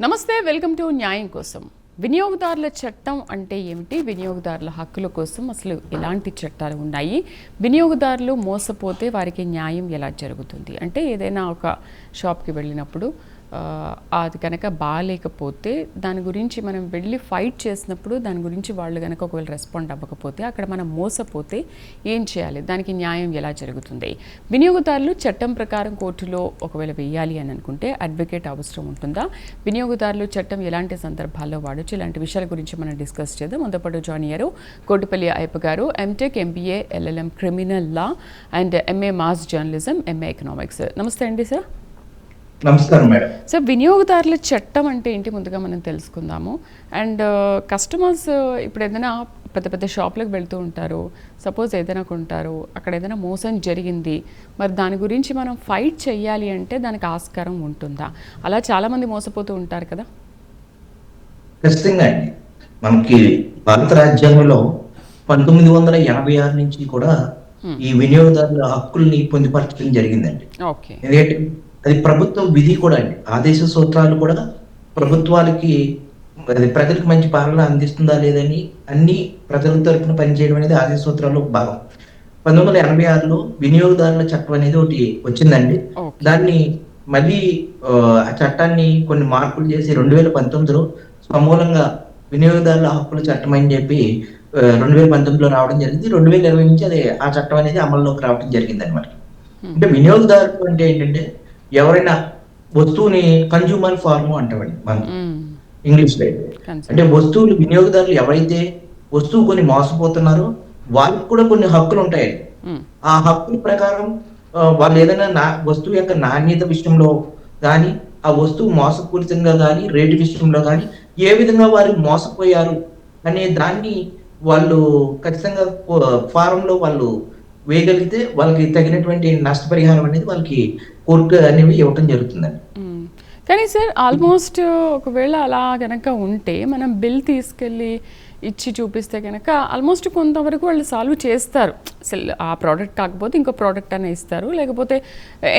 నమస్తే welcome to న్యాయం కోసం. వినియోగదారుల చట్టం అంటే ఏమిటి? వినియోగదారుల హక్కుల కోసం అసలు ఎలాంటి చట్టాలు ఉన్నాయి? వినియోగదారులు మోసపోతే వారికి న్యాయం ఎలా జరుగుతుంది? అంటే ఏదైనా ఒక షాప్కి వెళ్ళినప్పుడు అది కనుక బాగాలేకపోతే దాని గురించి మనం వెళ్ళి ఫైట్ చేసినప్పుడు దాని గురించి వాళ్ళు కనుక ఒకవేళ రెస్పాండ్ అవ్వకపోతే అక్కడ మనం మోసపోతే ఏం చేయాలి? దానికి న్యాయం ఎలా జరుగుతుంది? వినియోగదారులు చట్టం ప్రకారం కోర్టులో ఒకవేళ వేయాలి అని అనుకుంటే అడ్వకేట్ అవసరం ఉంటుందా? వినియోగదారులు చట్టం ఎలాంటి సందర్భాల్లో వాడచ్చు? ఇలాంటి విషయాల గురించి మనం డిస్కస్ చేద్దాం. మనతో జాయిన్ అయ్యారు కోటిపల్లి అయ్యప్ప గారు MTech MBA LLM criminal law and MA mass journalism MA economics నమస్తే అండి సార్ నమస్కారం మేడం. సో వినియోగదారుల చట్టం అంటే ఏంటి ముందుగా మనం తెలుసుకుందాము. అండ్ కస్టమర్స్ ఇప్పుడు ఏదైనా పెద్ద పెద్ద షాప్లకు వెళ్తూ ఉంటారు. సపోజ్ ఏదైనా కొంటారు. అక్కడ ఏదైనా మోసం జరిగింది. మరి దాని గురించి మనం ఫైట్ చేయాలి అంటే దానికి ఆస్కారం ఉంటుందా? అలా చాలామంది మోసపోతూ ఉంటారు కదా. ఖచ్చితంగా అండి. మనకి భారత రాజ్యాంగంలో పంతొమ్మిది వందల ఎనభై ఆరు నుంచి కూడా ఈ వినియోగదారుల హక్కుల్ని పొందుపరచడం జరిగిందండి. ఓకే. ఎందుకంటే అది ప్రభుత్వం విధి కూడా అండి. ఆదేశ సూత్రాలు కూడా ప్రభుత్వాలకి అది ప్రజలకు మంచి పాలన అందిస్తుందా లేదని అన్ని ప్రజల తరపున పనిచేయడం అనేది ఆదేశ సూత్రాల్లో ఒక భాగం. పంతొమ్మిది వందల ఎనభై ఆరులో వినియోగదారుల చట్టం అనేది ఒకటి వచ్చిందండి. దాన్ని మళ్ళీ ఆ, చట్టాన్ని కొన్ని మార్పులు చేసి రెండు వేల పంతొమ్మిదిలో సమూలంగా వినియోగదారుల హక్కుల చట్టం అని చెప్పి రెండు వేల పంతొమ్మిదిలో రావడం జరిగింది. రెండు వేల ఇరవై నుంచి అదే ఆ చట్టం అనేది అమల్లోకి రావడం జరిగింది అనమాట అంటే వినియోగదారులు అంటే ఏంటంటే ఎవరైనా వస్తువుని కన్జ్యూమర్ ఫార్మ్ అంటామండి మనం. ఇంగ్లీష్లో. అంటే వస్తువులు వినియోగదారులు ఎవరైతే వస్తువు కొని మోసపోతున్నారో వాళ్ళకి కూడా కొన్ని హక్కులు ఉంటాయండి. ఆ హక్కుల ప్రకారం వాళ్ళు ఏదైనా నా వస్తువు యొక్క నాణ్యత విషయంలో కానీ ఆ వస్తువు మోసపూరితంగా కానీ రేటు విషయంలో కానీ ఏ విధంగా వారు మోసపోయారు అనే దాన్ని వాళ్ళు ఖచ్చితంగా ఫారంలో వాళ్ళు వేయగలిగితే వాళ్ళకి తగినటువంటి నష్టపరిహారం అనేది వాళ్ళకి కోర్టు అనేవి ఇవ్వటం జరుగుతుందండి. కానీ సార్ ఆల్మోస్ట్ ఒకవేళ అలా కనుక ఉంటే మనం బిల్ తీసుకెళ్ళి ఇచ్చి చూపిస్తే కనుక ఆల్మోస్ట్ కొంతవరకు వాళ్ళు సాల్వ్ చేస్తారు. అసలు ఆ ప్రోడక్ట్ కాకపోతే ఇంకో ప్రోడక్ట్ అనే ఇస్తారు. లేకపోతే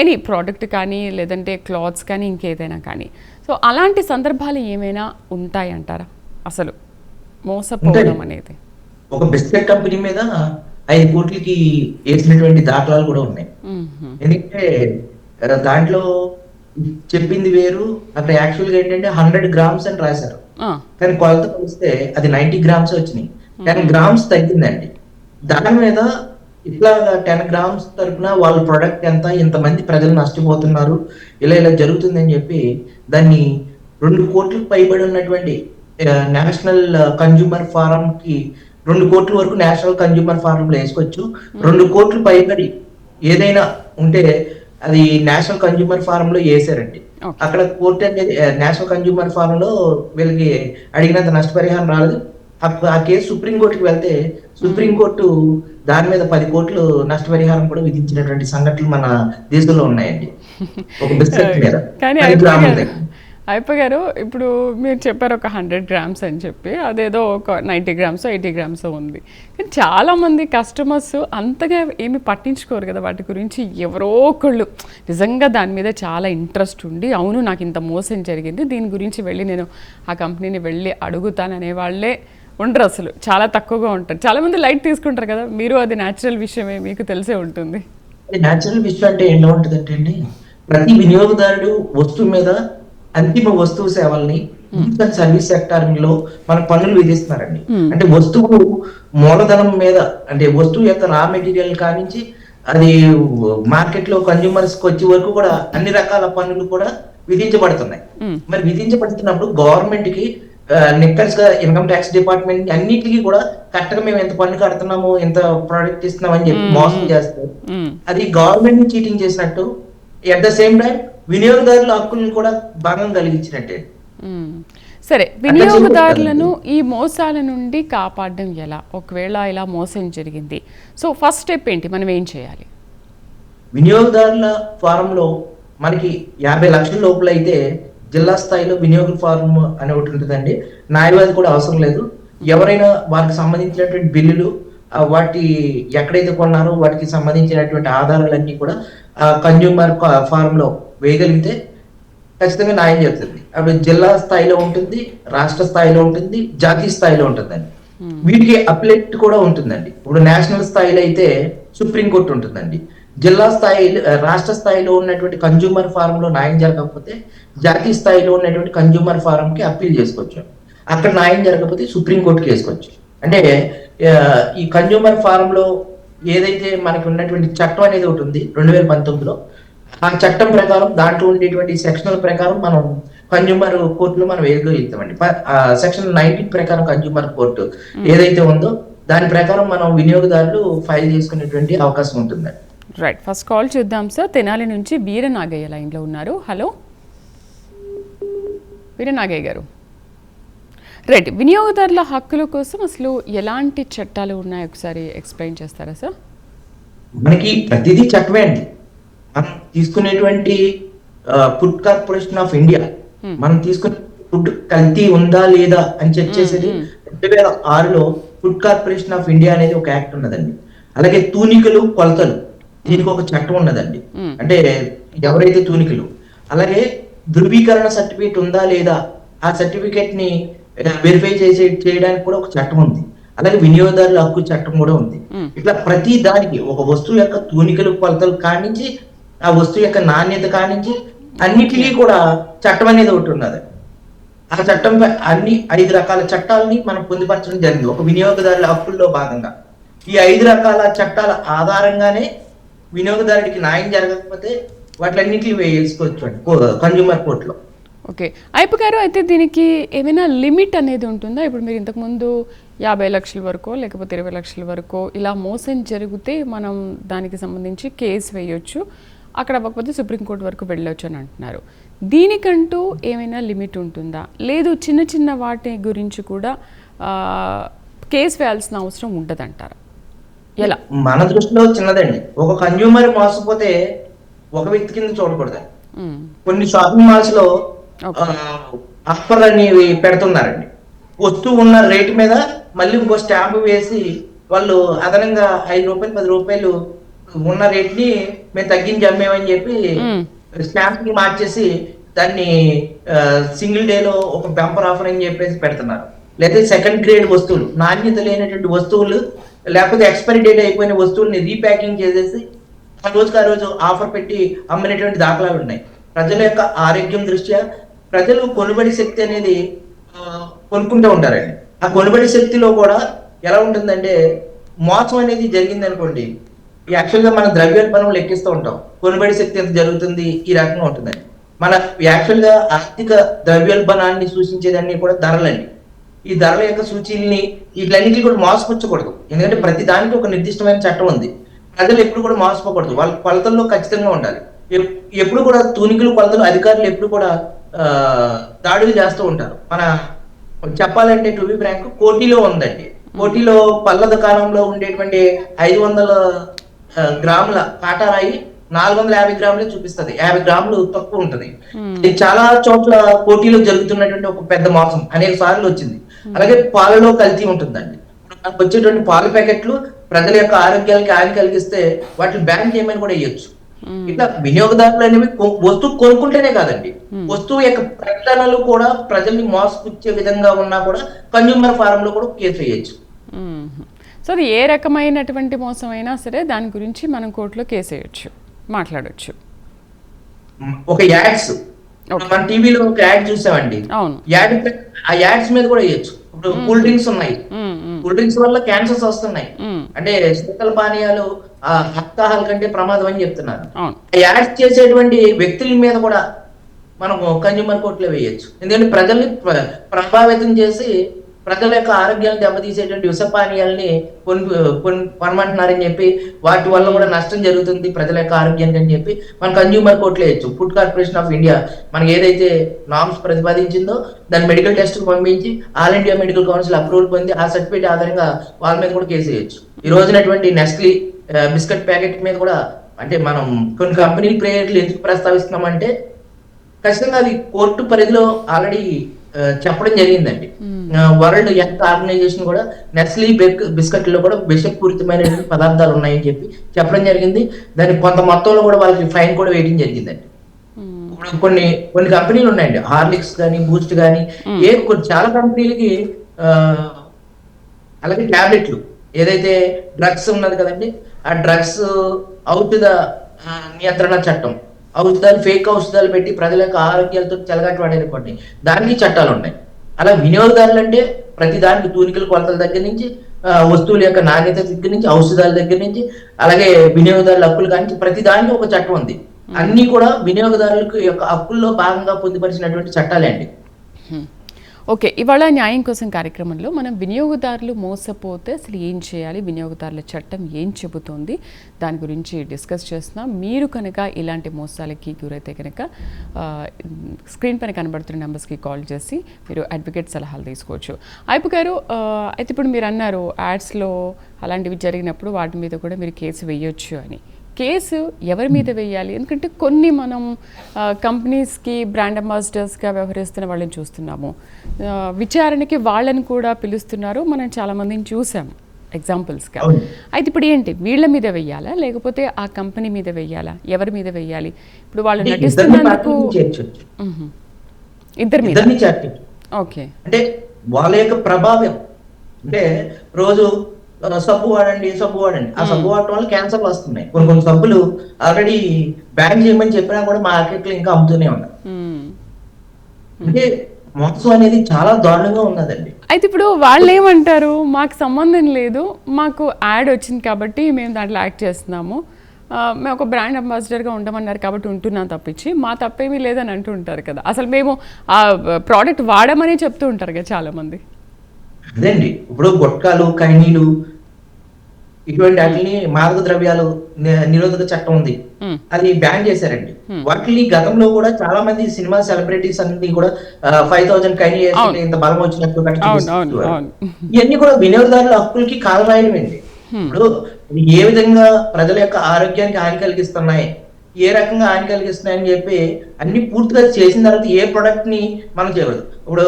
ఎనీ ప్రోడక్ట్ కానీ లేదంటే క్లాత్స్ కానీ ఇంకేదైనా కానీ. సో అలాంటి సందర్భాలు ఏమైనా ఉంటాయంటారా? అసలు మోసపోవడం అనేది. ఒక బిస్కెట్ కంపెనీ మీద ఐదు కోట్లకి వేసినటువంటి దాఖలాలు కూడా ఉన్నాయి. ఎందుకంటే దాంట్లో చెప్పింది వేరు. అక్కడ యాక్చువల్గా ఏంటంటే హండ్రెడ్ గ్రామ్స్ అని రాశారు. కానీ కొలత కొలిస్తే అది నైన్టీ గ్రామ్స్ వచ్చినాయి. టెన్ గ్రామ్స్ తగ్గిందండి. దాని మీద ఇట్లా టెన్ గ్రామ్స్ తరపున వాళ్ళ ప్రొడక్ట్ ఎంత ఇంతమంది ప్రజలు నష్టపోతున్నారు ఇలా ఇలా జరుగుతుందని చెప్పి దాన్ని రెండు కోట్లకు పైబడి ఉన్నటువంటి నేషనల్ కన్జ్యూమర్ ఫారం కి రెండు కోట్ల వరకు నేషనల్ కన్జ్యూమర్ ఫారం లో వేసుకోవచ్చు రెండు కోట్లు పైబడి ఏదైనా ఉంటే అది నేషనల్ కన్జ్యూమర్ ఫారం లో వేసారండి అక్కడ కోర్టు అనేది నేషనల్ కన్జ్యూమర్ ఫారం లో వీళ్ళకి అడిగినంత నష్టపరిహారం రాలేదు. ఆ- కేసు సుప్రీం కోర్టుకి వెళ్తే సుప్రీం కోర్టు దాని మీద పది కోట్లు నష్టపరిహారం కూడా విధించినటువంటి సంఘటనలు మన దేశంలో ఉన్నాయండి. ఒక బిస్కెట్ మీద. కానీ గారు ఇప్పుడు మీరు చెప్పారు ఒక హండ్రెడ్ గ్రామ్స్ అని చెప్పి అదేదో ఒక నైంటీ గ్రామ్స్ ఎయిటీ గ్రామ్స్ ఉంది. కానీ చాలామంది కస్టమర్స్ అంతగా ఏమి పట్టించుకోరు కదా వాటి గురించి. ఎవరో ఒకళ్ళు. నిజంగా దాని మీద చాలా ఇంట్రెస్ట్ ఉండి అవును నాకు ఇంత మోసం జరిగింది దీని గురించి వెళ్ళి నేను ఆ కంపెనీని వెళ్ళి అడుగుతాననే వాళ్ళే ఉండరు అసలు. చాలా తక్కువగా ఉంటారు. చాలామంది లైట్ తీసుకుంటారు కదా మీరు అది న్యాచురల్ విషయమే మీకు తెలిసే ఉంటుంది. న్యాచురల్ విషయం అంటే ఏంటో? ఉంటుందంటే అండి ప్రతి వినియోగదారుడు వస్తువు మీద అంతిమ వస్తువు సేవల్ని సర్వీస్ సెక్టార్లో మన పన్నులు విధిస్తున్నారండి. అంటే వస్తువు మూలధనం మీద అంటే వస్తువు యొక్క రా మెటీరియల్ కానించి అది మార్కెట్లో కన్జ్యూమర్స్కి వచ్చే వరకు కూడా అన్ని రకాల పన్నులు కూడా విధించబడుతున్నాయి. మ్మ్. మరి విధించబడుతున్నప్పుడు గవర్నమెంట్కి నిక్కల్స్గా ఇన్కమ్ ట్యాక్స్ డిపార్ట్మెంట్ అన్నిటికీ కూడా కరెక్ట్గా మేము ఎంత పన్ను కడుతున్నాము ఎంత ప్రోడక్ట్ ఇస్తున్నాం అని చెప్పి మోసం చేస్తారు. అది గవర్నమెంట్ని చీటింగ్ చేసినట్టు ఎట్ ద సేమ్ టైం వినియోగదారుల హక్కులను కూడా భంగం కలిగించినట్టే. సరే వినియోగదారులను ఈ మోసాల నుండి కాపాడడం ఎలా? ఒకవేళ ఇలా మోసం జరిగింది. సో ఫస్ట్ స్టెప్ ఏంటి? మనం ఏం చేయాలి? వినియోగదారుల ఫారంలో మనకి యాభై లక్షల లోపల అయితే జిల్లా స్థాయిలో వినియోగ ఫారం అని ఒకటి ఉంటుందండి. న్యాయవాది కూడా అవసరం లేదు. ఎవరైనా వారికి సంబంధించినటువంటి బిల్లులు వాటి ఎక్కడైతే కొన్నారో వాటికి సంబంధించినటువంటి ఆధారాలన్నీ కూడా ఆ కన్జ్యూమర్లో వేయగలిగితే ఖచ్చితంగా న్యాయం జరుగుతుంది. అప్పుడు జిల్లా స్థాయిలో ఉంటుంది రాష్ట్ర స్థాయిలో ఉంటుంది జాతీయ స్థాయిలో ఉంటుందండి. వీటికి అప్లెట్ కూడా ఉంటుందండి. ఇప్పుడు నేషనల్ స్థాయిలో అయితే సుప్రీంకోర్టు ఉంటుందండి. జిల్లా స్థాయి రాష్ట్ర స్థాయిలో ఉన్నటువంటి కన్జ్యూమర్ ఫారం లో న్యాయం జరగకపోతే జాతీయ స్థాయిలో ఉన్నటువంటి కన్జ్యూమర్ ఫారం కి అప్పీల్ చేసుకోవచ్చు. అక్కడ న్యాయం జరగకపోతే సుప్రీంకోర్టుకి వేసుకోవచ్చు. అంటే ఈ కన్జ్యూమర్ ఫారం లో ఏదైతే మనకి ఉన్నటువంటి చట్టం అనేది ఒకటి ఉంది రెండు వేల పంతొమ్మిదిలో ఆ చట్టం ప్రకారం దాంట్లో ఉండేటువంటి సెక్షన్ల ప్రకారం మనం కన్జ్యూమర్ కోర్టులో మనం వేయగలుగుతామండి సెక్షన్ నైన్టీన్ ప్రకారం కన్జ్యూమర్ కోర్టు ఏదైతే ఉందో దాని ప్రకారం మనం వినియోగదారులు ఫైల్ చేసుకునేటువంటి అవకాశం ఉంటుందండి. రైట్ ఫస్ట్ కాల్ చూద్దాం సార్ తెనాలి నుంచి వీర నాగయ్య లైన్లో ఉన్నారు. హలో వీర నాగయ్య గారు. రైట్. వినియోగదారుల హక్కుల కోసం అసలు ఎలాంటి చట్టాలు ఉన్నాయో? ఒకసారి ఎక్స్ప్లెయిన్ చేస్తారా సార్? మనకి ప్రతిదీ చట్టమే అండి. మనం తీసుకునేటువంటి ఫుడ్ కార్పొరేషన్ ఆఫ్ ఇండియా మనం తీసుకునే ఫుడ్ కల్తీ ఉందా లేదా అని చెక్ చేసేది రెండు వేల ఆరులో ఫుడ్ కార్పొరేషన్ ఆఫ్ ఇండియా అనేది ఒక యాక్ట్ ఉన్నదండి. అలాగే తూనికలు కొలతలు దీనికి ఒక చట్టం ఉన్నదండి. అంటే ఎవరైతే తూనికలు అలాగే ధృవీకరణ సర్టిఫికేట్ ఉందా లేదా ఆ సర్టిఫికేట్ని వెరిఫై చేసే చేయడానికి కూడా ఒక చట్టం ఉంది. అలాగే వినియోగదారుల హక్కు చట్టం కూడా ఉంది. ఇట్లా ప్రతి దానికి ఒక వస్తువు యొక్క తూనికలు కొలతలు కానించి ఆ వస్తువు యొక్క నాణ్యత కానించి అన్నిటికీ కూడా చట్టం అనేది ఒకటి ఉన్నది. ఆ చట్టం అన్ని ఐదు రకాల చట్టాలని మనం పొందుపరచడం జరిగింది. ఒక వినియోగదారుల హక్కుల్లో భాగంగా. ఈ ఐదు రకాల చట్టాల ఆధారంగానే వినియోగదారుడికి న్యాయం జరగకపోతే వాటిలన్నింటినీ వేసుకోవచ్చు కన్జ్యూమర్ కోర్టులో ఓకే. అయిపు గారు అయితే దీనికి ఏమైనా లిమిట్ అనేది ఉంటుందా? ఇప్పుడు మీరు ఇంతకుముందు యాభై లక్షల వరకు లేకపోతే ఇరవై లక్షల వరకు ఇలా మోసం జరిగితే మనం దానికి సంబంధించి కేసు వేయొచ్చు. అక్కడ అవ్వకపోతే సుప్రీంకోర్టు వరకు వెళ్ళొచ్చు అని అంటున్నారు. దీనికంటూ ఏమైనా లిమిట్ ఉంటుందా? లేదు చిన్న చిన్న వాటి గురించి కూడా కేసు వేయాల్సిన అవసరం ఉండదంటారా? ఎలా? మన దృష్టిలో చిన్నదండి. ఒక కన్జ్యూమర్ మోసపోతే ఒక వ్యక్తి కింద చూడకూడదు. కొన్ని షాపింగ్ మాల్స్లో. ఆఫర్ అనేవి పెడుతున్నారండి. వస్తువు ఉన్న రేటు మీద మళ్ళీ ఇంకో స్టాంప్ వేసి వాళ్ళు అదనంగా ఐదు రూపాయలు పది రూపాయలు ఉన్న రేట్ని మేము తగ్గించి అమ్మేమని చెప్పి. స్టాంప్ని మార్చేసి దాన్ని సింగిల్ డే లో ఒక బంపర్ ఆఫర్ అని చెప్పేసి పెడుతున్నారు. లేదా సెకండ్ గ్రేడ్ వస్తువులు నాణ్యత లేనటువంటి వస్తువులు లేకపోతే ఎక్స్పైరీ డేట్ అయిపోయిన వస్తువుల్ని రీప్యాకింగ్ చేసేసి ఆ రోజుకి ఆ రోజు ఆఫర్ పెట్టి అమ్మినటువంటి దాఖలాలు ఉన్నాయి. ప్రజల యొక్క ఆరోగ్యం దృష్ట్యా ప్రజలు కొనుబడి శక్తి అనేది కొనుక్కుంటూ ఉంటారండి. ఆ కొనుబడి శక్తిలో కూడా ఎలా ఉంటుందంటే మోసం అనేది జరిగింది అనుకోండి యాక్చువల్గా మన ద్రవ్యోల్బణం లెక్కిస్తూ ఉంటాం. కొనుబడి శక్తి ఎంత జరుగుతుంది ఈ రకంగా ఉంటుందండి. మన యాక్చువల్గా ఆర్థిక ద్రవ్యోల్బణాన్ని సూచించేదాన్ని కూడా ధరలండి. ఈ ధరల యొక్క సూచీల్ని వీటిలన్నింటినీ కూడా మోసపుచ్చకూడదు. ఎందుకంటే ప్రతి దానికి ఒక నిర్దిష్టమైన చట్టం ఉంది. ప్రజలు ఎప్పుడు కూడా మోసపోకూడదు. వాళ్ళ కొలతల్లో ఖచ్చితంగా ఉండాలి. ఎప్పుడు కూడా తూనికలు కొలతలు అధికారులు ఎప్పుడు కూడా దాడులు చేస్తూ ఉంటారు. మన చెప్పాలంటే టు బి బ్రాంక్ కోటిలో ఉందండి. కోటిలో పళ్ళ దుకాణంలో ఉండేటువంటి ఐదు వందల గ్రాముల కాటారాయి నాలుగు వందల యాభై గ్రాములే చూపిస్తది. యాభై గ్రాములు తక్కువ ఉంటది. ఇది చాలా చోట్ల పోటీలో జరుగుతున్నటువంటి ఒక పెద్ద మోసం. అనేక సార్లు వచ్చింది. అలాగే పాలలో కల్తీ ఉంటుందండి. వచ్చేటువంటి పాల ప్యాకెట్లు ప్రజల యొక్క ఆరోగ్యానికి హాని కలిగిస్తే వాటిని బ్యాన్ చేయమని కూడా ఇవ్వచ్చు ఇట్లా వినియోగదారులు అనేవి వస్తువు కొనుక్కుంటేనే కాదండి. వస్తువు యొక్క ప్రకటనలు కూడా ప్రజల్ని మోసపుచ్చే విధంగా ఉన్నా కూడా కన్జ్యూమర్ ఫారం లో కూడా కేసు వేయచ్చు. సో అది ఏ రకమైనటువంటి మోసం అయినా సరే దాని గురించి మనం కోర్టులో కేసు వేయొచ్చు మాట్లాడొచ్చు. ఒక యాడ్స్. మన టీవీలో ఒక యాడ్ చూసామండి. అవును. యాడ్ ఆ యాడ్స్ మీద కూడా వేయచ్చు. ఇప్పుడు కూల్ డ్రింక్స్ ఉన్నాయి. కూల్ డ్రింక్స్ వల్ల క్యాన్సర్స్ వస్తున్నాయి. అంటే శీతల పానీయాలు ఆ హత్తాహాల కంటే ప్రమాదం అని చెప్తున్నారు. యాడ్స్ చేసేటువంటి వ్యక్తుల మీద కూడా మనం కన్జ్యూమర్ కోర్టులో వేయొచ్చు. ఎందుకంటే ప్రజల్ని ప్ర- ప్రభావితం చేసి ప్రజల యొక్క ఆరోగ్యాన్ని దెబ్బతీసేటువంటి విష పానీయాల్ని కొను కొను కొనమంటున్నారని చెప్పి వాటి వల్ల కూడా నష్టం జరుగుతుంది ప్రజల యొక్క ఆరోగ్యానికి అని చెప్పి మనం కన్జ్యూమర్ కోర్టులో వేయచ్చు. ఫుడ్ కార్పొరేషన్ ఆఫ్ ఇండియా మనకి ఏదైతే నామ్స్ ప్రతిపాదించిందో దాన్ని మెడికల్ టెస్ట్ పంపించి all India medical council approval పొంది ఆ సర్టిఫికేట్ ఆధారంగా వాళ్ళ మీద కూడా కేసు వేయచ్చు. ఈ రోజునటువంటి నెస్లీ బిస్కెట్ ప్యాకెట్ మీద కూడా అంటే మనం కొన్ని కంపెనీల ప్రేయర్లు ఎందుకు ప్రస్తావిస్తున్నామంటే ఖచ్చితంగా అది కోర్టు పరిధిలో ఆల్రెడీ చెప్పడం జరిగిందండి. వరల్డ్ హెల్త్ ఆర్గనైజేషన్ కూడా నెస్లీ బిస్కెట్లో కూడా విషపూరితమైన పదార్థాలు ఉన్నాయని చెప్పి చెప్పడం జరిగింది. దాని కొంత మొత్తంలో కూడా వాళ్ళకి ఫైన్ కూడా వేయడం జరిగిందండి. ఇప్పుడు కొన్ని కొన్ని కంపెనీలు ఉన్నాయండి. హార్లిక్స్ కానీ బూస్ట్ కానీ ఏ కొన్ని చాలా కంపెనీలకి అలాగే టాబ్లెట్లు ఏదైతే డ్రగ్స్ ఉన్నది కదండి ఆ డ్రగ్స్ ఔషధ నియంత్రణ చట్టం ఔషధాలు ఫేక్ ఔషధాలు పెట్టి ప్రజల యొక్క ఆరోగ్యాలతో చెలగాటి వాడేటువంటి దానికి చట్టాలు ఉన్నాయి. అలా వినియోగదారులు అంటే ప్రతి దానికి తూనికల కొలతల దగ్గర నుంచి వస్తువుల యొక్క నాణ్యత దగ్గర నుంచి ఔషధాల దగ్గర నుంచి అలాగే వినియోగదారుల హక్కులు కానీ ప్రతి దానికి ఒక చట్టం ఉంది. అన్ని కూడా వినియోగదారులకు యొక్క హక్కుల్లో భాగంగా పొందుపరిచినటువంటి చట్టాలే అండి. ఓకే ఇవాళ న్యాయం కోసం కార్యక్రమంలో మనం వినియోగదారులు మోసపోతే అసలు ఏం చేయాలి? వినియోగదారుల చట్టం ఏం చెబుతోంది? దాని గురించి డిస్కస్ చేస్తున్నాం. మీరు కనుక ఇలాంటి మోసాలకి గురైతే కనుక స్క్రీన్ పైన కనబడుతున్న నెంబర్స్కి కాల్ చేసి మీరు అడ్వకేట్ సలహాలు తీసుకోవచ్చు. అయిపు గారు అయితే ఇప్పుడు మీరు అన్నారు యాడ్స్లో అలాంటివి జరిగినప్పుడు వాటి మీద కూడా మీరు కేసు వేయొచ్చు అని. కేసు ఎవరి మీద వేయాలి? ఎందుకంటే కొన్ని మనం కంపెనీస్కి బ్రాండ్ అంబాసిడర్స్గా వ్యవహరిస్తున్న వాళ్ళని చూస్తున్నాము. విచారణకి వాళ్ళని కూడా పిలుస్తున్నారు. మనం చాలామందిని చూసాము ఎగ్జాంపుల్స్గా. అయితే ఇప్పుడు ఏంటి? వీళ్ళ మీద వెయ్యాలా లేకపోతే ఆ కంపెనీ మీద వెయ్యాలా ఎవరి మీద వెయ్యాలి ఇప్పుడు వాళ్ళు నటిస్తున్నందుకు. ఇద్దరి మీద? ఓకే. అంటే వాళ్ళ యొక్క ప్రభావం. అంటే రోజు సబ్బు వాడండి సబ్బు వాడండి. ఆ సబ్బు వాడటం వల్ల క్యాన్సర్లు వస్తున్నాయి. కొన్ని కొన్ని సబ్బులు ఆల్రెడీ బ్యాన్ చేయమని చెప్పినా కూడా మార్కెట్లో ఇంకా అమ్ముతూనే ఉన్నాయి మ్. అంటే మోసం అనేది చాలా దారుణంగా ఉన్నదండి. అయితే ఇప్పుడు వాళ్ళు ఏమంటారు? మాకు సంబంధం లేదు. మాకు యాడ్ వచ్చింది కాబట్టి మేము దాంట్లో యాక్ట్ చేస్తున్నాము. మేము ఒక బ్రాండ్ అంబాసిడర్గా ఉండమన్నారు కాబట్టి ఉంటున్నాం తప్పించి. మా తప్పేమీ లేదని అంటూ ఉంటారు కదా. అసలు మేము ఆ ప్రోడక్ట్ వాడమని చెప్తూ ఉంటారు కదా చాలామంది. అదండి ఇప్పుడు గుట్కాలు కైనీలు ఇటువంటి వాటిని మాదక ద్రవ్యాలు నిరోధక చట్టం ఉంది. అది బ్యాన్ చేశారండి. వాటిని గతంలో కూడా చాలా మంది సినిమా సెలబ్రిటీస్ అన్ని కూడా ఫైవ్ థౌసండ్ కైనీ ఇంత బలం వచ్చినట్టు ఇవన్నీ కూడా వినియోగదారుల హక్కులకి కాలరాయడమండి ఇప్పుడు ఇవి ఏ విధంగా ప్రజల యొక్క ఆరోగ్యానికి హాని కలిగిస్తున్నాయి? ఏ రకంగా హాని కలిగిస్తున్నాయని చెప్పి అన్ని పూర్తిగా చేసిన తర్వాత ఏ ప్రొడక్ట్ని మనం చేయకూడదు. ఇప్పుడు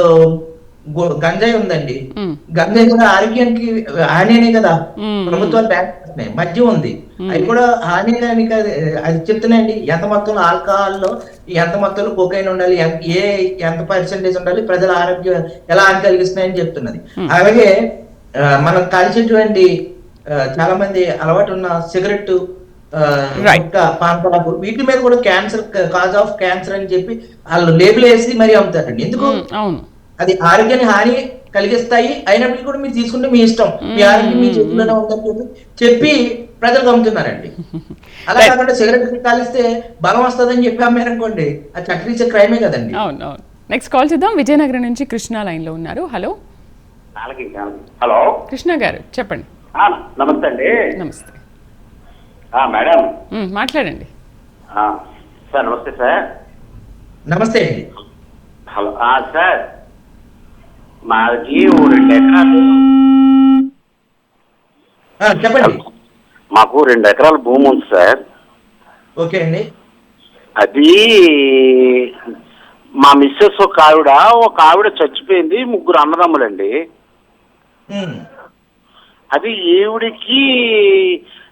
గంజాయి ఉందండి. గంజాయి కూడా ఆరోగ్యానికి హాని అనే కదా. ప్రభుత్వాలు బ్యాన్ చేస్తున్నాయి. మద్యం ఉంది. అది కూడా హాని అది చెప్తున్నాయండి. ఎంత మొత్తంలో ఆల్కహాల్లో ఎంత మొత్తంలో కోకైన్ ఉండాలి? ఏ ఎంత పర్సెంటేజ్ ఉండాలి? ప్రజల ఆరోగ్యం ఎలా హాని కలిగిస్తున్నాయని చెప్తున్నది. అలాగే మనం కాల్చేటువంటి ఆ, చాలా మంది అలవాటు ఉన్న సిగరెట్. పాన్పరాకు వీటి మీద కూడా క్యాన్సర్ కాజ్ ఆఫ్ క్యాన్సర్ అని చెప్పి వాళ్ళు లేబుల్ వేసి మరీ అమ్ముతారండి. ఎందుకు? అవును. అది ఆరోగ్యాన్ని హాని కలిగిస్తాయి అయినప్పటికీ కూడా మీరు తీసుకుంటే మీ ఇష్టం. మీ ఆరోగ్యం మీ చేతుల్లోనే ఉందని చెప్పి చెప్పి ప్రజలకు అమ్ముతున్నారండి. అలా కాకుండా సిగరెట్ కాలిస్తే బలం వస్తుందని చెప్పి అమ్మారనుకోండి అది చట్టరీచే క్రైమే కదండి. అవును అవును. నెక్స్ట్ కాల్ చేద్దాం. విజయనగరం నుంచి కృష్ణ లైన్లో ఉన్నారు. హలో. హలో. కృష్ణ గారు చెప్పండి. ఆ, నమస్తే అండి. నమస్తే. ఆ, మేడం. మాట్లాడండి. ఆ, సార్ నమస్తే సార్. నమస్తే అండి. హలో ఆ, సార్. మాది ఓ రెండు ఎకరాలు చెప్పండి మాకు రెండు ఎకరాల భూమి ఉంది సార్ ఓకే అండి అది మా మిస్సెస్ ఒక ఆవిడ ఒక ఆవిడ చచ్చిపోయింది ముగ్గురు అన్నదమ్ములండి. అది ఈవిడికి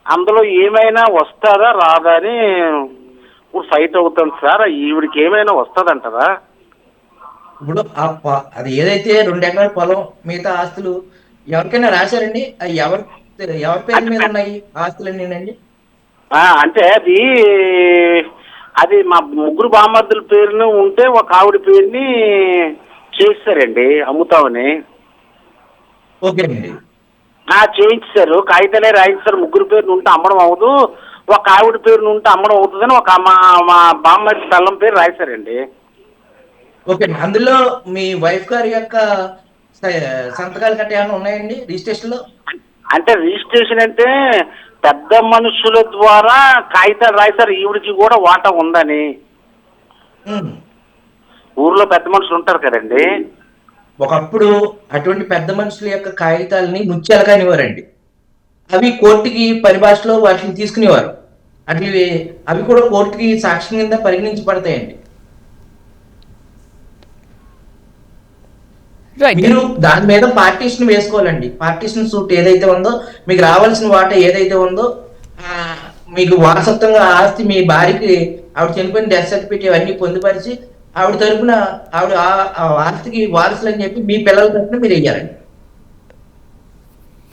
అందులో ఏమైనా వస్తుందా రాదా అని ఇప్పుడు ఫైట్ అవుతుంది సార్ ఈవిడికి ఏమైనా వస్తుందంటారా ఇప్పుడు ఆ అది ఏదైతే రెండు ఎకరాల పొలం మిగతా ఆస్తులు ఎవరికైనా రాశారండి? అది ఎవరి ఎవరి పేరు మీద ఉన్నాయి ఆస్తులన్నీ అంటే అది అది మా ముగ్గురు బామర్దుల పేరును ఉంటే ఒక ఆవిడ పేరుని చేస్తారండి అమ్ముతామని. ఓకే అండి. చేయించారు. కాగితాలే రాయించారు. ముగ్గురు పేరును ఉంటే అమ్మడం అవ్వదు. ఒక ఆవిడ పేరును ఉంటే అమ్మడం అవుతుందని ఒక మా మా బామ్మర్ది బెల్లం పేరు రాశారండి. ఓకే. అందులో మీ వైఫ్ గారి యొక్క సంతకాలు గట్రా ఏమైనా ఉన్నాయండి రిజిస్ట్రేషన్లో అంటే రిజిస్ట్రేషన్ అంటే పెద్ద మనుషుల ద్వారా కాగితాలు రాశారు. ఈవిడికి కూడా వాటా ఉందని. ఊర్లో పెద్ద మనుషులు ఉంటారు కదండి. ఒకప్పుడు అటువంటి పెద్ద మనుషుల యొక్క కాగితాలని ముత్యాలుగానివ్వరండి అవి కోర్టుకి పరిభాషలో వాటిని తీసుకునేవారు. అట్లవి అవి కూడా కోర్టుకి సాక్ష్యం కింద పరిగణించబడతాయండి. మీరు దాని మీద పార్టీషన్ వేసుకోవాలండి. పార్టీషన్ సూట్ ఏదైతే ఉందో మీకు రావాల్సిన వాట ఏదైతే ఉందో మీకు వారసత్వంగా ఆస్తి మీ భార్యకి ఆవిడ చనిపోయిన డెత్ సర్టిఫికేట్ ఇవన్నీ పొందుపరిచి ఆవిడ తరపున ఆవిడ ఆ- ఆస్తికి వారసులు అని చెప్పి మీ పిల్లల తరపున మీరు వెయ్యాలండి.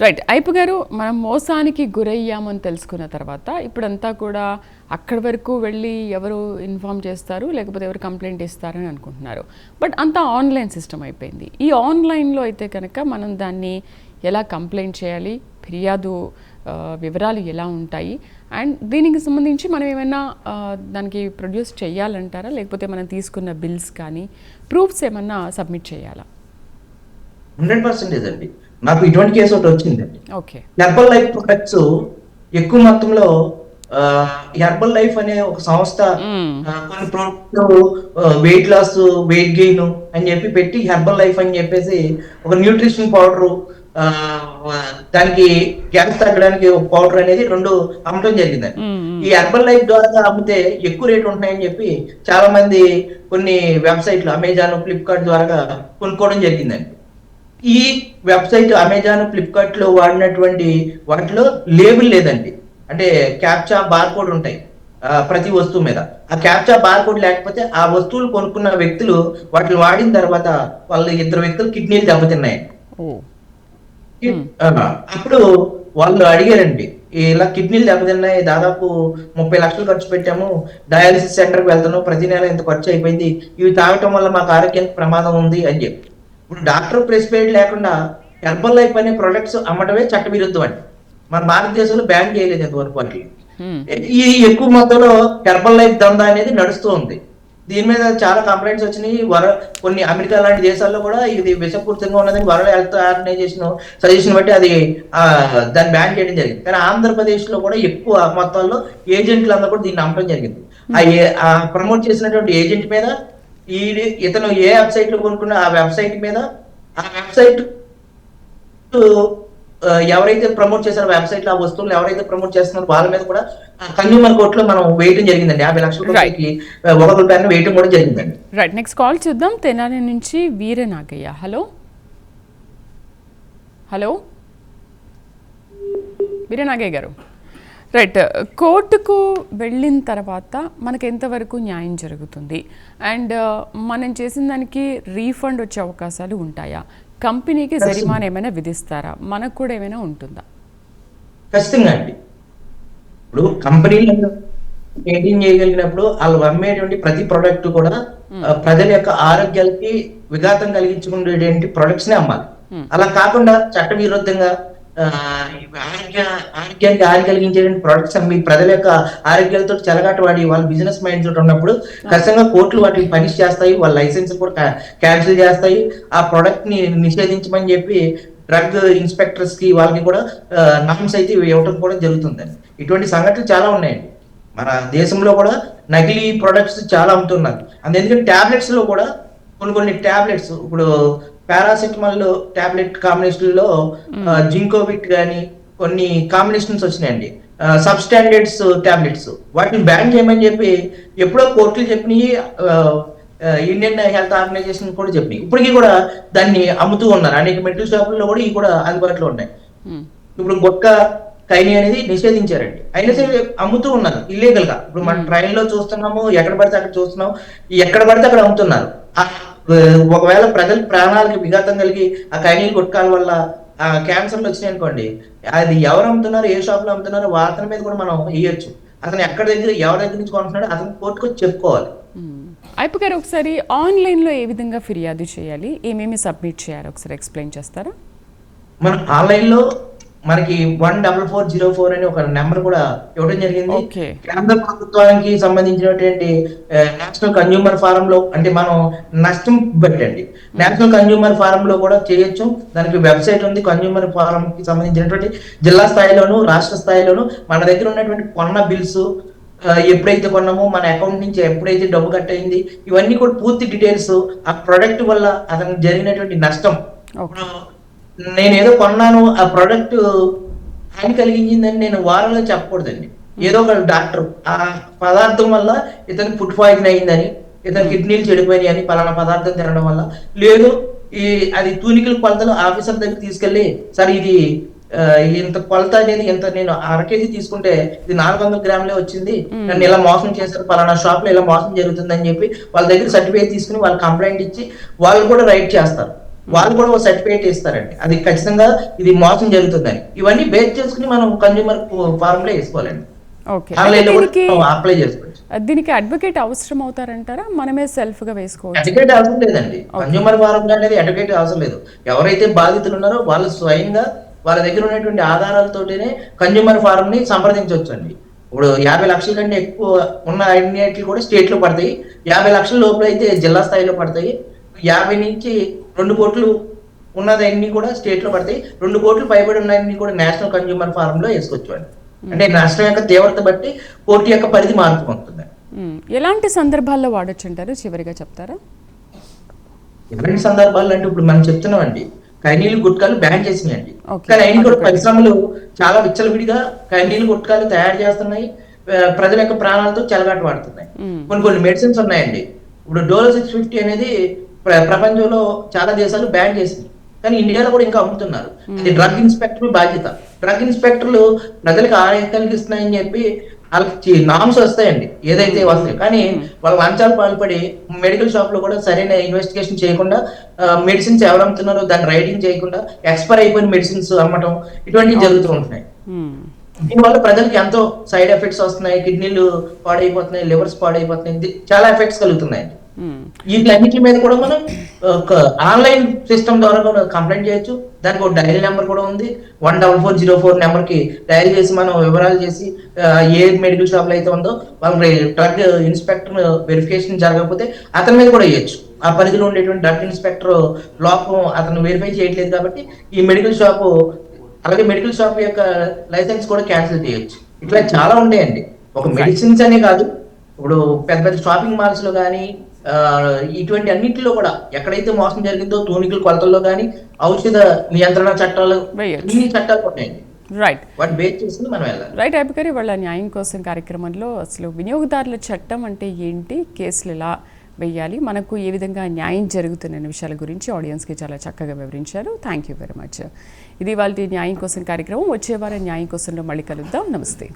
రైట్ అయిపు గారు మనం మోసానికి గురయ్యామని తెలుసుకున్న తర్వాత ఇప్పుడంతా కూడా అక్కడి వరకు వెళ్ళి ఎవరు ఇన్ఫామ్ చేస్తారు లేకపోతే ఎవరు కంప్లైంట్ ఇస్తారని అనుకుంటున్నారు. బట్ అంతా ఆన్లైన్ సిస్టమ్ అయిపోయింది. ఈ ఆన్లైన్లో అయితే కనుక మనం దాన్ని ఎలా కంప్లైంట్ చేయాలి ఫిర్యాదు వివరాలు ఎలా ఉంటాయి అండ్ దీనికి సంబంధించి మనం ఏమైనా దానికి ప్రొడ్యూస్ చేయాలంటారా లేకపోతే మనం తీసుకున్న బిల్స్ కానీ ప్రూఫ్స్ ఏమన్నా సబ్మిట్ చేయాలా? హండ్రెడ్ పర్సెంటేజ్ అండి. నాకు ఇటువంటి కేసు ఒకటి వచ్చిందండి ఓకే. హెర్బల్ లైఫ్ ప్రొడక్ట్స్ ఎక్కువ మొత్తంలో హెర్బల్ లైఫ్ అనే ఒక సంస్థ కొన్ని ప్రోడక్ట్లు వెయిట్ లాస్ వెయిట్ గెయిన్ అని చెప్పి పెట్టి హెర్బల్ లైఫ్ అని చెప్పేసి ఒక న్యూట్రిషన్ పౌడర్ దానికి గ్యాస్ తగ్గడానికి ఒక పౌడర్ అనేది రెండు అమ్మటం జరిగిందండి. ఈ హెర్బల్ లైఫ్ ద్వారా అమ్మితే ఎక్కువ రేట్ ఉంటున్నాయని చెప్పి చాలా మంది కొన్ని వెబ్సైట్లు అమెజాన్ ఫ్లిప్కార్ట్ ద్వారా కొనుక్కోవడం జరిగిందండి. ఈ వెబ్సైట్ అమెజాన్ ఫ్లిప్కార్ట్లో వాడినటువంటి వాటిలో లేబుల్ లేదండి. అంటే క్యాప్చా బార్ కోడ్ ఉంటాయి ప్రతి వస్తువు మీద. ఆ క్యాప్చా బార్ కోడ్ లేకపోతే ఆ వస్తువులు కొనుక్కున్న వ్యక్తులు వాటిని వాడిన తర్వాత వాళ్ళ ఇద్దరు వ్యక్తులు కిడ్నీలు దెబ్బతిన్నాయి. అప్పుడు వాళ్ళు అడిగారండి ఇలా కిడ్నీలు దెబ్బతిన్నాయి దాదాపు ముప్పై లక్షలు ఖర్చు పెట్టాము డయాలసిస్ సెంటర్కి వెళ్తున్నాం ప్రతి నెల ఇంత ఖర్చు అయిపోయింది ఇవి తాగటం వల్ల మాకు ఆరోగ్యానికి ప్రమాదం ఉంది అని చెప్పి. ఇప్పుడు డాక్టర్ ప్రిస్క్రైబ్ లేకుండా హెర్బల్ లైఫ్ అనే ప్రొడక్ట్స్ అమ్మటమే చట్టవిరుద్ధం అండి. మన భారతదేశంలో బ్యాన్ చేయలేదు ఇంతవరకు వాటిని. ఈ ఎక్కువ మొత్తంలో హెర్బల్ లైఫ్ దందా అనేది నడుస్తూ ఉంది. దీని మీద చాలా కంప్లైంట్స్ వచ్చినాయి. వర కొన్ని అమెరికా లాంటి దేశాల్లో కూడా ఇది విషపూరితంగా ఉన్నదని వరల్డ్ హెల్త్ ఆర్గనైజేషన్ సజెషన్ బట్టి అది దాన్ని బ్యాన్ చేయడం జరిగింది. కానీ ఆంధ్రప్రదేశ్లో కూడా ఎక్కువ మొత్తాల్లో ఏజెంట్లు అందరూ కూడా దీన్ని నమ్మడం జరిగింది. ఆ ప్రమోట్ చేసినటువంటి ఏజెంట్ మీద ఈ ఇతను ఏ వెబ్సైట్లో కొనుక్కున్న ఆ వెబ్సైట్ మీద ఆ వెబ్సైట్ ఎవరైతే ప్రమోట్ చేశారో వెబ్సైట్లో ఆ వస్తువులు ఎవరైతే ప్రమోట్ చేస్తున్నారో వాళ్ళ మీద కూడా కన్యూమర్ కోర్టులో మనం వేయటం జరిగిందండి. యాభై లక్షల. రూపాయలకి ఒక రూపాయలు వేయటం కూడా జరిగిందండి. రైట్ నెక్స్ట్ కాల్ చూద్దాం. తెనాలి నుంచి వీరనాగయ్య హలో హలో వీరనాగయ్య గారు. రైట్. కోర్టుకు వెళ్ళిన తర్వాత మనకు ఎంతవరకు న్యాయం జరుగుతుంది? అండ్ మనం చేసిన దానికి రీఫండ్ వచ్చే అవకాశాలు ఉంటాయా? కంపెనీకి జరిమానా ఏమైనా విధిస్తారా? మనకు కూడా ఏమైనా ఉంటుందా? ఖచ్చితంగా అండి. ఇప్పుడు కంపెనీలు మెయింటైన్ చేయగలిగినప్పుడు వాళ్ళు అమ్మేటువంటి ప్రతి ప్రోడక్ట్ కూడా ప్రజల యొక్క ఆరోగ్యాలకి విఘాతం కలిగించుకునేటువంటి ప్రొడక్ట్స్ని అమ్మాలి. అలా కాకుండా చట్ట విరుద్ధంగా ఆరోగ్య ఆరోగ్యానికి హాని కలిగించేటువంటి ప్రొడక్ట్స్ మీ ప్రజల యొక్క ఆరోగ్యాలతో చెలగాట వాడి వాళ్ళ బిజినెస్ మైండ్ తోటి ఉన్నప్పుడు ఖచ్చితంగా కోర్టులు వాటిని పనిష్ చేస్తాయి వాళ్ళ లైసెన్స్ కూడా క్యాన్సిల్ చేస్తాయి. ఆ ప్రొడక్ట్ని నిషేధించమని చెప్పి డ్రగ్ ఇన్స్పెక్టర్స్కి వాళ్ళకి కూడా నామ్స్ అయితే ఇవ్వటం కూడా జరుగుతుందండి ఇటువంటి సంఘటనలు చాలా ఉన్నాయండి మన దేశంలో కూడా నకిలీ ప్రొడక్ట్స్ చాలా అమ్ముతున్నారు. అందుకే టాబ్లెట్స్లో కూడా కొన్ని కొన్ని టాబ్లెట్స్ ఇప్పుడు పారాసిటమాల్ టాబ్లెట్ కాంబినేషన్లో జింకోవిట్ కానీ కొన్ని కాంబినేషన్స్ వచ్చినాయండి. Sub standards tablets. వాటిని బ్యాన్ చేయమని చెప్పి ఎప్పుడో కోర్టులు చెప్పినాయి ఇండియన్ హెల్త్ ఆర్గనైజేషన్ కూడా చెప్పినాయి. ఇప్పటికీ కూడా దాన్ని అమ్ముతూ ఉన్నారు. అనేక మెడికల్ షాపుల్లో కూడా ఇవి కూడా అందుబాటులో ఉన్నాయి. ఇప్పుడు గుట్కా కైని అనేది నిషేధించారండి. అయినా సరే అమ్ముతూ ఉన్నారు ఇల్లీగల్గా. ఇప్పుడు మన ట్రైన్లో చూస్తున్నాము ఎక్కడ పడితే అక్కడ చూస్తున్నాం ఎక్కడ పడితే అక్కడ అమ్ముతున్నారు. ఒకవేళ ప్రజల ప్రాణాలకి విఘాతం కలిగి ఆ కైనీలు గుట్కాల వల్ల ఆ క్యాన్సర్లు వచ్చినాయి అనుకోండి అది ఎవరు అమ్ముతున్నారు ఏ షాప్లో అమ్ముతున్నారో అతని మీద కూడా మనం వేయొచ్చు అతను ఎక్కడ దగ్గర ఎవరి దగ్గర నుంచి కొంటున్నాడో అతను కోర్టుకు చెప్పుకోవాలి. అయిపు గారు ఒకసారి ఆన్లైన్లో ఏ విధంగా ఫిర్యాదు చేయాలి? ఏమేమి సబ్మిట్ చేయాలి? ఒకసారి ఎక్స్ప్లెయిన్ చేస్తారా? మనం ఆన్లైన్లో మనకి one double four zero four అని ఒక నెంబర్ కూడా ఇవ్వడం జరిగింది. కేంద్ర ప్రభుత్వానికి సంబంధించినటువంటి నేషనల్ కన్జ్యూమర్ ఫారం లో అంటే మనం నష్టం పెట్టండి. నేషనల్ కన్జ్యూమర్ ఫారం లో కూడా చేయొచ్చు. దానికి వెబ్సైట్ ఉంది. కన్జ్యూమర్ ఫారం కి సంబంధించినటువంటి జిల్లా స్థాయిలోను రాష్ట్ర స్థాయిలోను మన దగ్గర ఉన్నటువంటి కొన్న బిల్స్ ఎప్పుడైతే కొన్నామో మన అకౌంట్ నుంచి ఎప్పుడైతే డబ్బు కట్ అయింది ఇవన్నీ కూడా పూర్తి డీటెయిల్స్ ఆ ప్రొడక్ట్ వల్ల అతనికి జరిగినటువంటి నష్టం. నేను ఏదో కొన్నాను ఆ ప్రోడక్ట్ హాని కలిగించిందని నేను వారంలో చెప్పకూడదండి. ఏదో ఒక డాక్టర్ ఆ పదార్థం వల్ల ఇతను ఫుడ్ పాయిజన్ అయిందని ఇతని కిడ్నీలు చెడిపోయినాయి అని పలానా పదార్థం తినడం వల్ల. లేదు ఈ అది తూనికల కొలతలు ఆఫీసర్ దగ్గర తీసుకెళ్ళి సార్ ఇది ఇంత కొలత అనేది ఇంత నేను అర కేజీ తీసుకుంటే ఇది నాలుగు వందల గ్రాములే వచ్చింది. నన్ను ఇలా మోసం చేశారు పలానా షాప్లో ఇలా మోసం జరుగుతుందని చెప్పి వాళ్ళ దగ్గర సర్టిఫికేట్ తీసుకుని వాళ్ళు కంప్లైంట్ ఇచ్చి వాళ్ళు కూడా రైట్ చేస్తారు. వాళ్ళు కూడా ఒక సర్టిఫికేట్ ఇస్తారండి. అది ఖచ్చితంగా ఇది మోసం జరుగుతుందని. ఇవన్నీ బేస్ చేసుకుని మనం కన్జ్యూమర్ ఫార్మ్లో వేసుకోవాలండి అప్లై చేసుకోవచ్చు. దీనికి అడ్వకేట్ అవసరం అవుతారంటారా? మనమే సెల్ఫ్గా వేసుకోవచ్చు. అడ్వకేట్ అవసరం లేదండి. కన్జ్యూమర్ ఫారం అనేది అడ్వకేట్ అవసరం లేదు. ఎవరైతే బాధితులు ఉన్నారో వాళ్ళు స్వయంగా వాళ్ళ దగ్గర ఉన్నటువంటి ఆధారాలతోటినే కన్జ్యూమర్ ఫారం ని సంప్రదించవచ్చు అండి ఇప్పుడు యాభై లక్షల కంటే ఎక్కువ ఉన్న అన్నిటిలు కూడా స్టేట్లో పడతాయి. యాభై లక్షల లోపల అయితే జిల్లా స్థాయిలో పడతాయి. యాభై నుంచి రెండు కోట్లు ఉన్నదన్నీ కూడా స్టేట్లో పడతాయి. రెండు కోట్లు పైబడి ఉన్నవన్నీ కూడా నేషనల్ కన్జ్యూమర్ ఫారం లో వేసుకోవచ్చు అండి అంటే నష్టం యొక్క తీవ్రత బట్టి కోర్టు యొక్క పరిధి మారుతూ ఉంటుంది. మ్మ్. ఎలాంటి సందర్భాల్లో వాడొచ్చు అంటారు చివరిగా చెప్తారా? ఎలాంటి సందర్భాలు అంటే ఇప్పుడు మనం చెప్తున్నామండి కైనీలు గుట్కాలు బ్యాన్ చేసినాయండి. కానీ అయిన కూడా పరిశ్రమలు చాలా విచ్చలవిడిగా కైనీలు గుట్కాలు తయారు చేస్తున్నాయి. ప్రజల యొక్క ప్రాణాలతో చెలగాట వాడుతున్నాయి. కొన్ని కొన్ని మెడిసిన్స్ ఉన్నాయండి. ఇప్పుడు డోలో సిక్స్ ఫిఫ్టీ అనేది ప్రపంచంలో చాలా దేశాలు బ్యాన్ చేసింది. కానీ ఇండియాలో కూడా ఇంకా అమ్ముతున్నారు. ఇది డ్రగ్ ఇన్స్పెక్టర్ బాధ్యత. డ్రగ్ ఇన్స్పెక్టర్లు ప్రజలకు ఆరోగ్యం కలిగిస్తున్నాయని చెప్పి వాళ్ళకి నామ్స్ వస్తాయండి. ఏదైతే వస్తాయి. కానీ వాళ్ళు లంచాలు పాల్పడి మెడికల్ షాప్లో కూడా సరైన ఇన్వెస్టిగేషన్ చేయకుండా మెడిసిన్స్ ఎవరు అమ్ముతున్నారో దాన్ని రైడింగ్ చేయకుండా ఎక్స్పైర్ అయిపోయిన మెడిసిన్స్ అమ్మటం ఇటువంటివి జరుగుతూ ఉంటున్నాయి. దీనివల్ల ప్రజలకు ఎంతో సైడ్ ఎఫెక్ట్స్ వస్తున్నాయి. కిడ్నీలు పాడైపోతున్నాయి లివర్స్ పాడైపోతున్నాయి. చాలా ఎఫెక్ట్స్ కలుగుతున్నాయి. వీటిలన్నిటి మీద కూడా మనం ఒక ఆన్లైన్ సిస్టమ్ ద్వారా కూడా కంప్లైంట్ చేయొచ్చు. దానికి ఒక డైల్ నెంబర్ కూడా ఉంది. One double four zero four నెంబర్కి డైల్ చేసి మనం వివరాలు చేసి ఏ మెడికల్ షాప్లో అయితే ఉందో వాళ్ళకి డ్రగ్ ఇన్స్పెక్టర్ వెరిఫికేషన్ జరగకపోతే అతని మీద కూడా వేయచ్చు ఆ పరిధిలో ఉండేటువంటి డ్రగ్ ఇన్స్పెక్టర్ లోపం అతను వెరిఫై చేయట్లేదు కాబట్టి ఈ మెడికల్ షాప్ అలాగే మెడికల్ షాప్ యొక్క లైసెన్స్ కూడా క్యాన్సిల్ చేయొచ్చు. ఇట్లా చాలా ఉంటాయండి ఒక మెడిసిన్స్ అనే కాదు. ఇప్పుడు పెద్ద పెద్ద షాపింగ్ మాల్స్లో కానీ ఇటువంటి అన్నింటిలో కూడా ఎక్కడైతే మోసం జరిగిందో తూనికల కొలతల్లో కానీ ఔషధ నియంత్రణ చట్టాలు. ఇన్ని చట్టాలు ఉన్నాయండి రైట్ రైట్ అయిపోయి వాళ్ళ న్యాయం కోసం కార్యక్రమంలో అసలు వినియోగదారుల చట్టం అంటే ఏంటి కేసులు ఎలా వెయ్యాలి మనకు ఏ విధంగా న్యాయం జరుగుతున్న విషయాల గురించి ఆడియన్స్కి చాలా చక్కగా వివరించారు. థ్యాంక్ యూ వెరీ మచ్ ఇది వాళ్ళ న్యాయం కోసం కార్యక్రమం. వచ్చే వారం న్యాయం కోసంలో మళ్ళీ కలుద్దాం. నమస్తే.